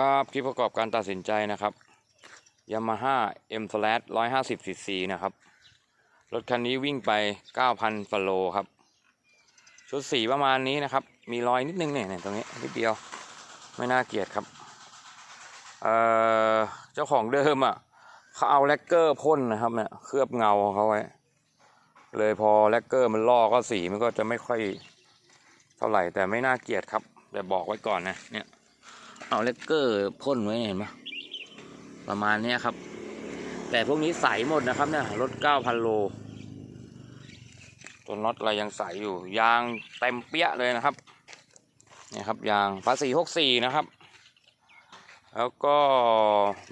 ครับคลิปประกอบการตัดสินใจนะครับ Yamaha M Flash 150 cc นะครับ รถคันนี้วิ่งไป9,000ฟโลครับ ชุดสีประมาณนี้นะครับ มีรอยนิดนึงเนี่ยตรงนี้นิดเดียว ไม่น่าเกลียดครับ เอ่อ เจ้าของเดิมอะเขาเอาแลกเกอร์พ่นนะครับเนี่ยเคลือบเงาเขาไว้ เลยพอแลกเกอร์มันลอกก็สีมันก็จะไม่ค่อยเท่าไหร่แต่ไม่น่าเกลียดครับ แต่บอกไว้ก่อนนะเนี่ย เอาเลกเกอร์พ่นไว้เห็นไหมประมาณนี้ครับ แต่พวกนี้ใสหมดนะครับเนี่ยรถเก้าพันโลตัวน็อตอะไรยังใสอยู่ ยางเต็มเปี้ยเลยนะครับเนี่ยครับยางภาษีหกสี่นะครับ แล้วก็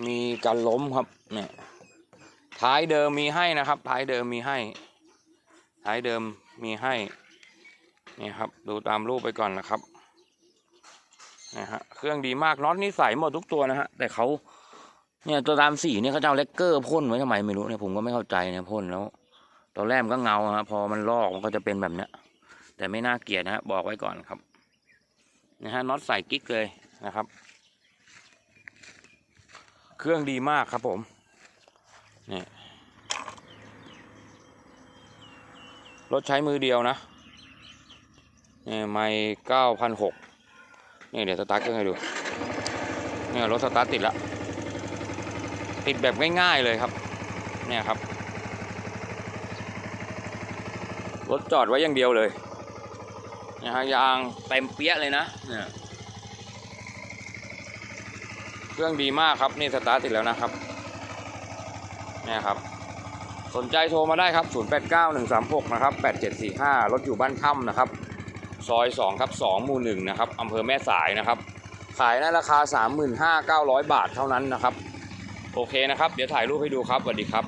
มีการล้มครับเนี่ยท้ายเดิมมีให้นะครับ ท้ายเดิมมีให้ ท้ายเดิมมีให้เนี่ยครับ ดูตามรูปไปก่อนนะครับ นะฮะเครื่องดีมากน็อตนี่ใสหมดทุกตัวนะฮะแต่เขาเนี่ยตัวตามสีเนี่ยเขาจะเอาเลกเกอร์พ่นไว้ทำไมไม่รู้เนี่ยผมก็ไม่เข้าใจเนี่ยพ่นแล้วตอนแรกมันก็เงาฮะพอมันลอกมันก็จะเป็นแบบเนี้ยแต่ไม่น่าเกลียดนะฮะบอกไว้ก่อนครับนะฮะน็อตใส่กิ๊กเลยนะครับ เครื่องดีมากครับผมนี่รถใช้มือเดียวนะเนี่ยไม่เก้าพันหก นี่เดี๋ยวสตาร์ทเครื่องให้ดูเนี่ยรถสตาร์ทติดแล้วติดแบบง่ายๆเลยครับ เนี่ยครับ รถจอดไว้อย่างเดียวเลยนะฮะยางเต็มเปี้ยเลยนะเนี่ยเครื่องดีมากครับนี่สตาร์ทติดแล้วนะครับเนี่ยครับ สนใจโทรมาได้ครับ 089136 นะครับ 8745 รถอยู่บ้านถ้ำนะครับ ซอย2ครับ2หมู่1นะครับอำเภอแม่สายนะครับ ขายในราคา 35,900 บาทเท่านั้นนะครับ โอเคนะครับ เดี๋ยวถ่ายรูปให้ดูครับสวัสดีครับ